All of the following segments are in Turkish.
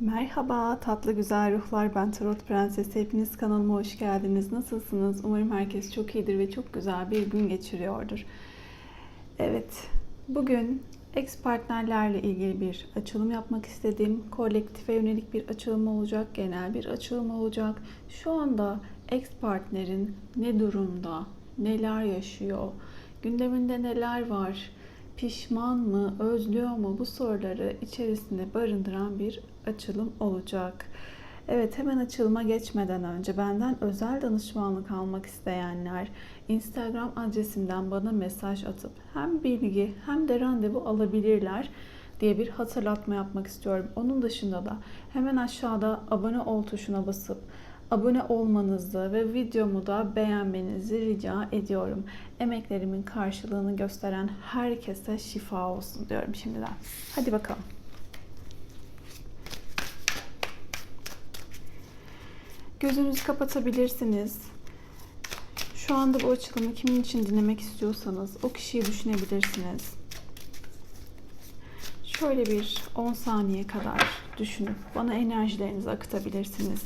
Merhaba tatlı güzel ruhlar. Ben Tarot Prensesi. Hepiniz kanalıma hoş geldiniz. Nasılsınız? Umarım herkes çok iyidir ve çok güzel bir gün geçiriyordur. Evet bugün ex partnerlerle ilgili bir açılım yapmak istedim. Kolektife yönelik bir açılım olacak genel bir açılım olacak. Şu anda ex partnerin ne durumda neler yaşıyor gündeminde neler var pişman mı, özlüyor mu bu soruları içerisinde barındıran bir açılım olacak. Evet hemen açılıma geçmeden önce benden özel danışmanlık almak isteyenler Instagram adresimden bana mesaj atıp hem bilgi hem de randevu alabilirler diye bir hatırlatma yapmak istiyorum. Onun dışında da hemen aşağıda abone ol tuşuna basıp abone olmanızı ve videomu da beğenmenizi rica ediyorum. Emeklerimin karşılığını gösteren herkese şifa olsun diyorum şimdiden. Hadi bakalım. Gözünüzü kapatabilirsiniz. Şu anda bu açılımı kimin için dinlemek istiyorsanız o kişiyi düşünebilirsiniz. Şöyle bir 10 saniye kadar düşünüp bana enerjilerinizi akıtabilirsiniz.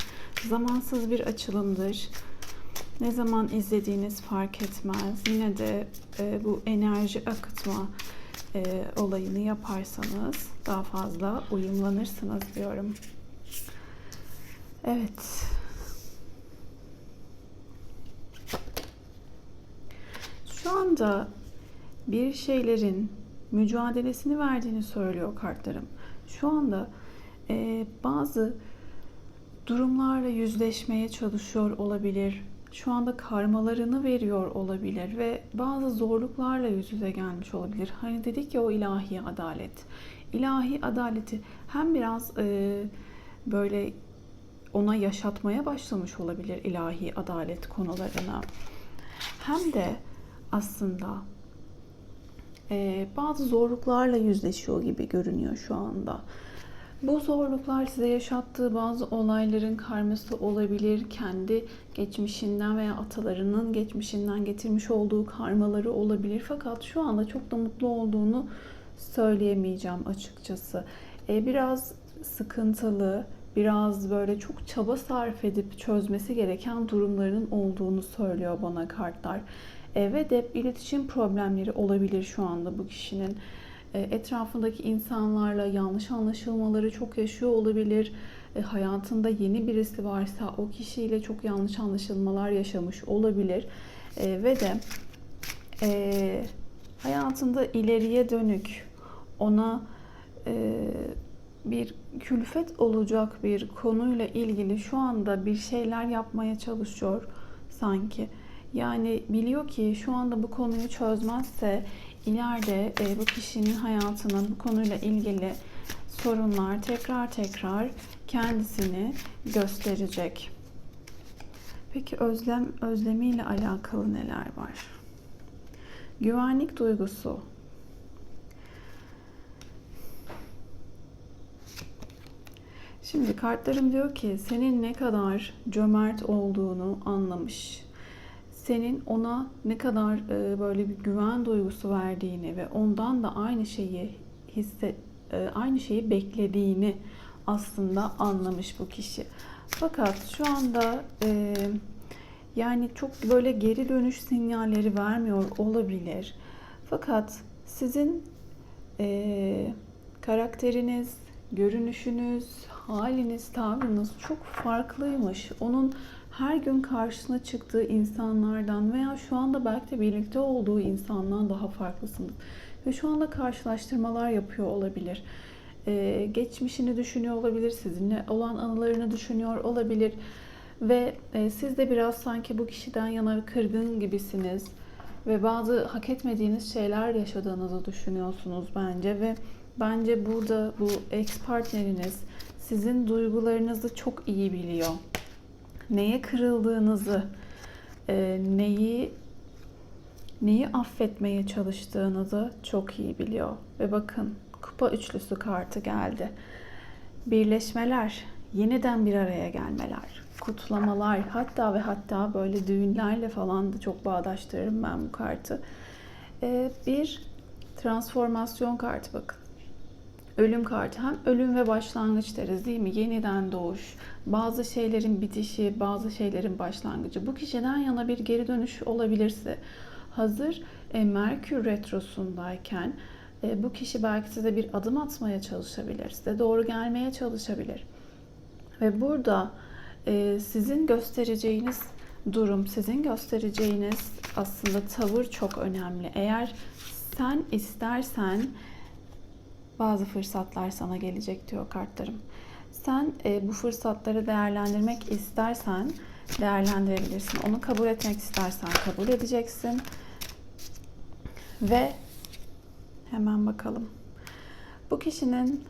Zamansız bir açılımdır. Ne zaman izlediğiniz fark etmez. Yine de e, bu enerji akıtma e, olayını yaparsanız daha fazla uyumlanırsınız diyorum. Evet. Şu anda bir şeylerin mücadelesini verdiğini söylüyor kartlarım. Şu anda e, bazı durumlarla yüzleşmeye çalışıyor olabilir. Şu anda karmalarını veriyor olabilir ve bazı zorluklarla yüz yüze gelmiş olabilir. Hani dedik ya o ilahi adalet. İlahi adaleti hem biraz e, böyle ona yaşatmaya başlamış olabilir ilahi adalet konularına. Hem de aslında e, bazı zorluklarla yüzleşiyor gibi görünüyor şu anda. Bu zorluklar size yaşattığı bazı olayların karması olabilir. Kendi geçmişinden veya atalarının geçmişinden getirmiş olduğu karmaları olabilir. Fakat şu anda çok da mutlu olduğunu söyleyemeyeceğim açıkçası. E, biraz sıkıntılı, biraz böyle çok çaba sarf edip çözmesi gereken durumlarının olduğunu söylüyor bana kartlar. E, ve de iletişim problemleri olabilir şu anda bu kişinin. E, etrafındaki insanlarla yanlış anlaşılmaları çok yaşıyor olabilir. E, hayatında yeni birisi varsa o kişiyle çok yanlış anlaşılmalar yaşamış olabilir. E, ve de hayatında ileriye dönük ona bir külfet olacak bir konuyla ilgili şu anda bir şeyler yapmaya çalışıyor sanki. Yani biliyor ki şu anda bu konuyu çözmezse ileride e, bu kişinin hayatına bu konuyla ilgili sorunlar tekrar tekrar kendisini gösterecek. Peki özlem özlemiyle alakalı neler var? Güvenlik duygusu. Şimdi kartlarım diyor ki senin ne kadar cömert olduğunu anlamış senin ona ne kadar e, böyle bir güven duygusu verdiğini ve ondan da aynı şeyi hisse e, aynı şeyi beklediğini aslında anlamış bu kişi. Fakat şu anda e, yani çok böyle geri dönüş sinyalleri vermiyor olabilir. Fakat sizin e, karakteriniz, görünüşünüz, haliniz, tavrınız çok farklıymış. Onun her gün karşısına çıktığı insanlardan veya şu anda belki de birlikte olduğu insandan daha farklısınız. Ve şu anda karşılaştırmalar yapıyor olabilir. Ee, geçmişini düşünüyor olabilir, sizinle olan anılarını düşünüyor olabilir. Ve e, siz de biraz sanki bu kişiden yana kırgın gibisiniz. Ve bazı hak etmediğiniz şeyler yaşadığınızı düşünüyorsunuz bence. Ve bence burada bu ex partneriniz sizin duygularınızı çok iyi biliyor neye kırıldığınızı, e, neyi neyi affetmeye çalıştığınızı çok iyi biliyor. Ve bakın kupa üçlüsü kartı geldi. Birleşmeler, yeniden bir araya gelmeler, kutlamalar, hatta ve hatta böyle düğünlerle falan da çok bağdaştırırım ben bu kartı. E, bir transformasyon kartı bakın. Ölüm kartı hem ölüm ve başlangıç deriz değil mi? Yeniden doğuş, bazı şeylerin bitişi, bazı şeylerin başlangıcı. Bu kişiden yana bir geri dönüş olabilirse hazır e, Merkür retrosundayken e, bu kişi belki size bir adım atmaya çalışabilir, size doğru gelmeye çalışabilir. Ve burada e, sizin göstereceğiniz durum, sizin göstereceğiniz aslında tavır çok önemli. Eğer sen istersen bazı fırsatlar sana gelecek diyor kartlarım. Sen e, bu fırsatları değerlendirmek istersen değerlendirebilirsin. Onu kabul etmek istersen kabul edeceksin. Ve hemen bakalım. Bu kişinin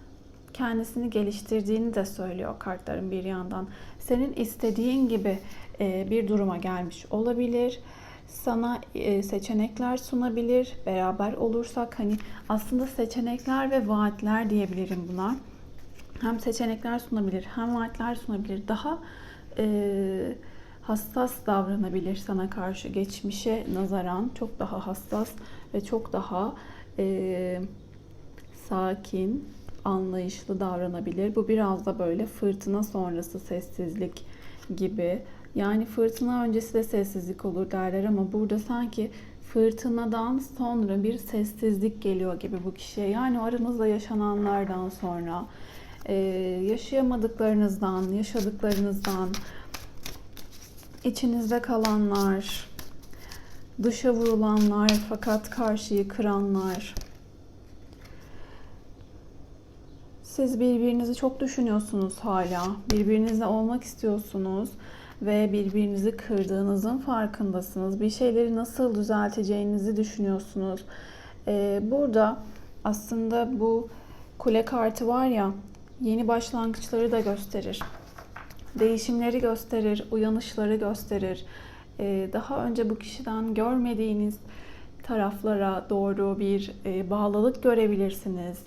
kendisini geliştirdiğini de söylüyor kartların bir yandan. Senin istediğin gibi e, bir duruma gelmiş olabilir. Sana e, seçenekler sunabilir. Beraber olursak hani aslında seçenekler ve vaatler diyebilirim buna. Hem seçenekler sunabilir, hem vaatler sunabilir. Daha e, hassas davranabilir sana karşı geçmişe nazaran çok daha hassas ve çok daha e, sakin, anlayışlı davranabilir. Bu biraz da böyle fırtına sonrası sessizlik gibi. Yani fırtına öncesi de sessizlik olur derler ama burada sanki fırtınadan sonra bir sessizlik geliyor gibi bu kişiye. Yani aranızda yaşananlardan sonra e, yaşayamadıklarınızdan, yaşadıklarınızdan, içinizde kalanlar, dışa vurulanlar fakat karşıyı kıranlar. Siz birbirinizi çok düşünüyorsunuz hala. Birbirinizle olmak istiyorsunuz ve birbirinizi kırdığınızın farkındasınız. Bir şeyleri nasıl düzelteceğinizi düşünüyorsunuz. Ee, burada aslında bu kule kartı var ya yeni başlangıçları da gösterir. Değişimleri gösterir, uyanışları gösterir. Ee, daha önce bu kişiden görmediğiniz taraflara doğru bir e, bağlılık görebilirsiniz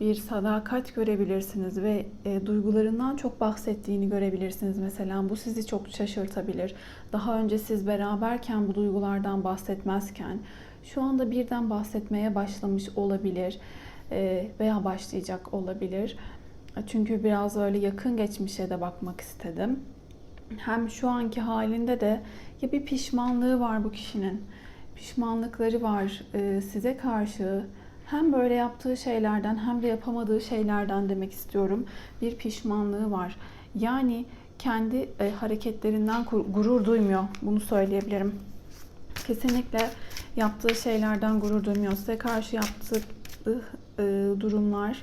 bir sadakat görebilirsiniz ve e, duygularından çok bahsettiğini görebilirsiniz mesela. Bu sizi çok şaşırtabilir. Daha önce siz beraberken bu duygulardan bahsetmezken şu anda birden bahsetmeye başlamış olabilir e, veya başlayacak olabilir. Çünkü biraz öyle yakın geçmişe de bakmak istedim. Hem şu anki halinde de ya bir pişmanlığı var bu kişinin. Pişmanlıkları var e, size karşı hem böyle yaptığı şeylerden hem de yapamadığı şeylerden demek istiyorum. Bir pişmanlığı var. Yani kendi e, hareketlerinden gurur duymuyor. Bunu söyleyebilirim. Kesinlikle yaptığı şeylerden gurur duymuyor. Size karşı yaptığı e, durumlar,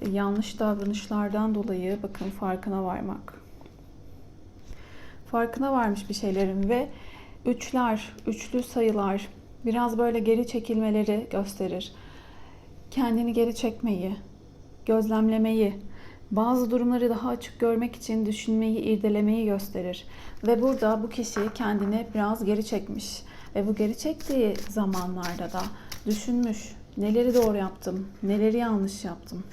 e, yanlış davranışlardan dolayı bakın farkına varmak. Farkına varmış bir şeylerin ve üçler, üçlü sayılar biraz böyle geri çekilmeleri gösterir kendini geri çekmeyi, gözlemlemeyi, bazı durumları daha açık görmek için düşünmeyi, irdelemeyi gösterir. Ve burada bu kişi kendini biraz geri çekmiş. Ve bu geri çektiği zamanlarda da düşünmüş. Neleri doğru yaptım, neleri yanlış yaptım.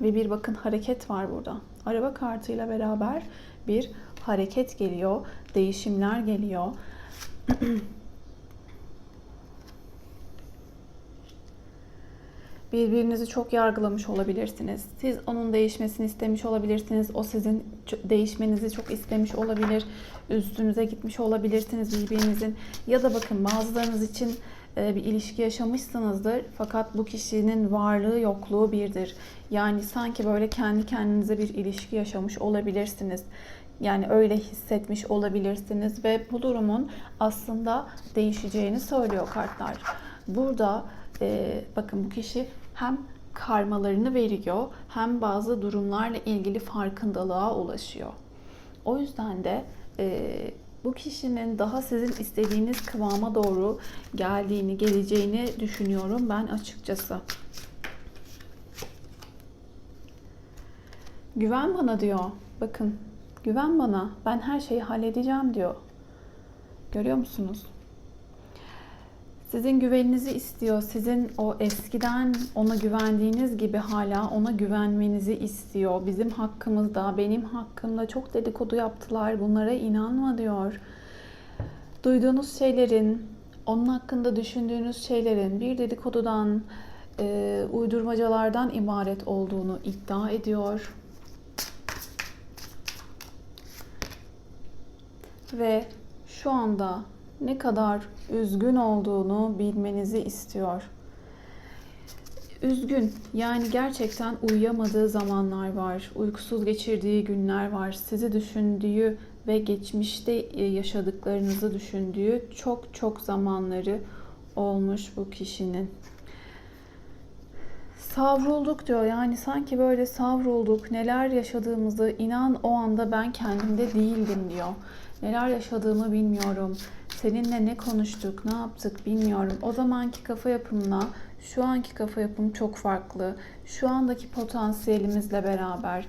Ve bir bakın hareket var burada. Araba kartıyla beraber bir hareket geliyor, değişimler geliyor. Birbirinizi çok yargılamış olabilirsiniz. Siz onun değişmesini istemiş olabilirsiniz. O sizin değişmenizi çok istemiş olabilir. Üstünüze gitmiş olabilirsiniz birbirinizin. Ya da bakın bazılarınız için e, bir ilişki yaşamışsınızdır. Fakat bu kişinin varlığı yokluğu birdir. Yani sanki böyle kendi kendinize bir ilişki yaşamış olabilirsiniz. Yani öyle hissetmiş olabilirsiniz ve bu durumun aslında değişeceğini söylüyor kartlar. Burada e, bakın bu kişi hem karmalarını veriyor hem bazı durumlarla ilgili farkındalığa ulaşıyor. O yüzden de e, bu kişinin daha sizin istediğiniz kıvama doğru geldiğini, geleceğini düşünüyorum ben açıkçası. Güven bana diyor. Bakın, güven bana. Ben her şeyi halledeceğim diyor. Görüyor musunuz? Sizin güveninizi istiyor. Sizin o eskiden ona güvendiğiniz gibi hala ona güvenmenizi istiyor. Bizim hakkımızda, benim hakkımda çok dedikodu yaptılar. Bunlara inanma diyor. Duyduğunuz şeylerin, onun hakkında düşündüğünüz şeylerin bir dedikodudan e, uydurmacalardan ibaret olduğunu iddia ediyor. Ve şu anda ne kadar üzgün olduğunu bilmenizi istiyor. Üzgün, yani gerçekten uyuyamadığı zamanlar var, uykusuz geçirdiği günler var, sizi düşündüğü ve geçmişte e, yaşadıklarınızı düşündüğü çok çok zamanları olmuş bu kişinin. Savrulduk diyor yani sanki böyle savrulduk neler yaşadığımızı inan o anda ben kendimde değildim diyor. Neler yaşadığımı bilmiyorum. Seninle ne konuştuk, ne yaptık bilmiyorum. O zamanki kafa yapımla şu anki kafa yapım çok farklı. Şu andaki potansiyelimizle beraber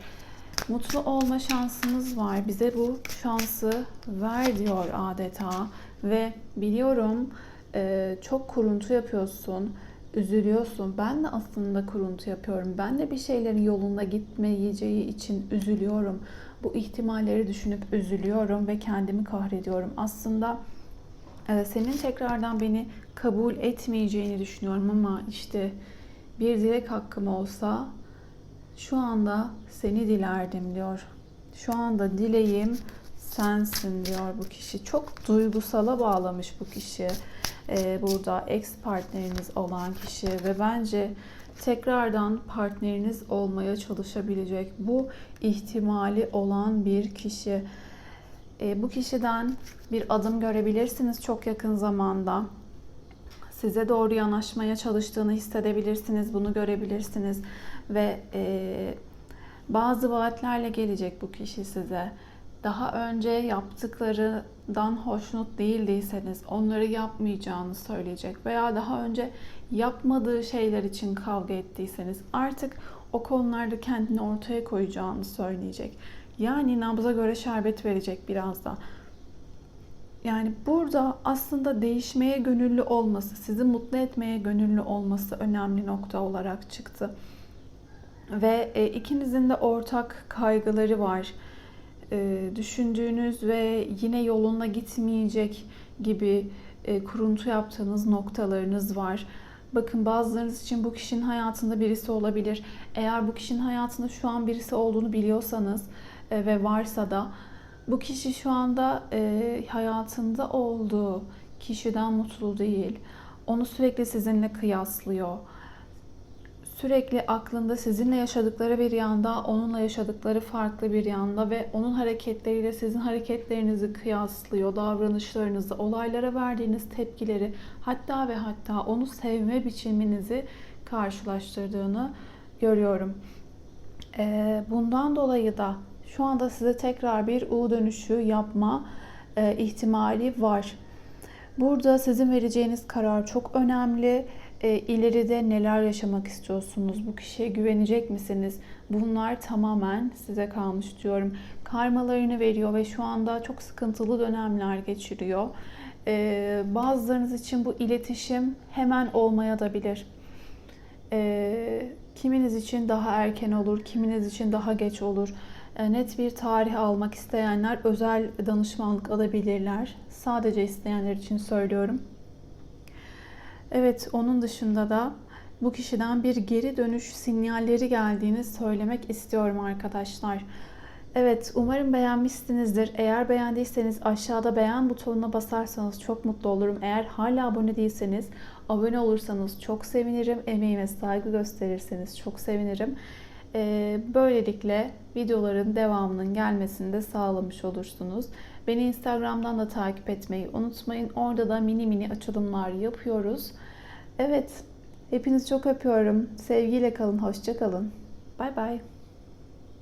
mutlu olma şansımız var. Bize bu şansı ver diyor adeta. Ve biliyorum e, çok kuruntu yapıyorsun, üzülüyorsun. Ben de aslında kuruntu yapıyorum. Ben de bir şeylerin yolunda gitmeyeceği için üzülüyorum. Bu ihtimalleri düşünüp üzülüyorum ve kendimi kahrediyorum. Aslında senin tekrardan beni kabul etmeyeceğini düşünüyorum ama işte bir dilek hakkım olsa şu anda seni dilerdim diyor. Şu anda dileğim sensin diyor bu kişi. Çok duygusala bağlamış bu kişi. Ee, burada ex partneriniz olan kişi ve bence tekrardan partneriniz olmaya çalışabilecek bu ihtimali olan bir kişi. Ee, bu kişiden bir adım görebilirsiniz çok yakın zamanda size doğru yanaşmaya çalıştığını hissedebilirsiniz, bunu görebilirsiniz ve e, bazı vaatlerle gelecek bu kişi size. Daha önce yaptıklarından hoşnut değildiyseniz onları yapmayacağını söyleyecek veya daha önce yapmadığı şeyler için kavga ettiyseniz artık o konularda kendini ortaya koyacağını söyleyecek. Yani nabza göre şerbet verecek biraz da. Yani burada aslında değişmeye gönüllü olması, sizi mutlu etmeye gönüllü olması önemli nokta olarak çıktı. Ve e, ikinizin de ortak kaygıları var. E, düşündüğünüz ve yine yoluna gitmeyecek gibi e, kuruntu yaptığınız noktalarınız var. Bakın bazılarınız için bu kişinin hayatında birisi olabilir. Eğer bu kişinin hayatında şu an birisi olduğunu biliyorsanız ve varsa da bu kişi şu anda e, hayatında olduğu kişiden mutlu değil. Onu sürekli sizinle kıyaslıyor. Sürekli aklında sizinle yaşadıkları bir yanda, onunla yaşadıkları farklı bir yanda ve onun hareketleriyle sizin hareketlerinizi kıyaslıyor, davranışlarınızı, olaylara verdiğiniz tepkileri, hatta ve hatta onu sevme biçiminizi karşılaştırdığını görüyorum. E, bundan dolayı da şu anda size tekrar bir U dönüşü yapma e, ihtimali var. Burada sizin vereceğiniz karar çok önemli. E, ileride neler yaşamak istiyorsunuz? Bu kişiye güvenecek misiniz? Bunlar tamamen size kalmış diyorum. Karmalarını veriyor ve şu anda çok sıkıntılı dönemler geçiriyor. E, bazılarınız için bu iletişim hemen olmaya da bilir. E, kiminiz için daha erken olur, kiminiz için daha geç olur. E, net bir tarih almak isteyenler özel danışmanlık alabilirler. Sadece isteyenler için söylüyorum. Evet, onun dışında da bu kişiden bir geri dönüş sinyalleri geldiğini söylemek istiyorum arkadaşlar. Evet, umarım beğenmişsinizdir. Eğer beğendiyseniz aşağıda beğen butonuna basarsanız çok mutlu olurum. Eğer hala abone değilseniz abone olursanız çok sevinirim. Emeğime saygı gösterirseniz çok sevinirim. Ee, böylelikle videoların devamının gelmesini de sağlamış olursunuz. Beni Instagram'dan da takip etmeyi unutmayın. Orada da mini mini açılımlar yapıyoruz. Evet, hepinizi çok öpüyorum. Sevgiyle kalın, hoşça kalın. Bay bay.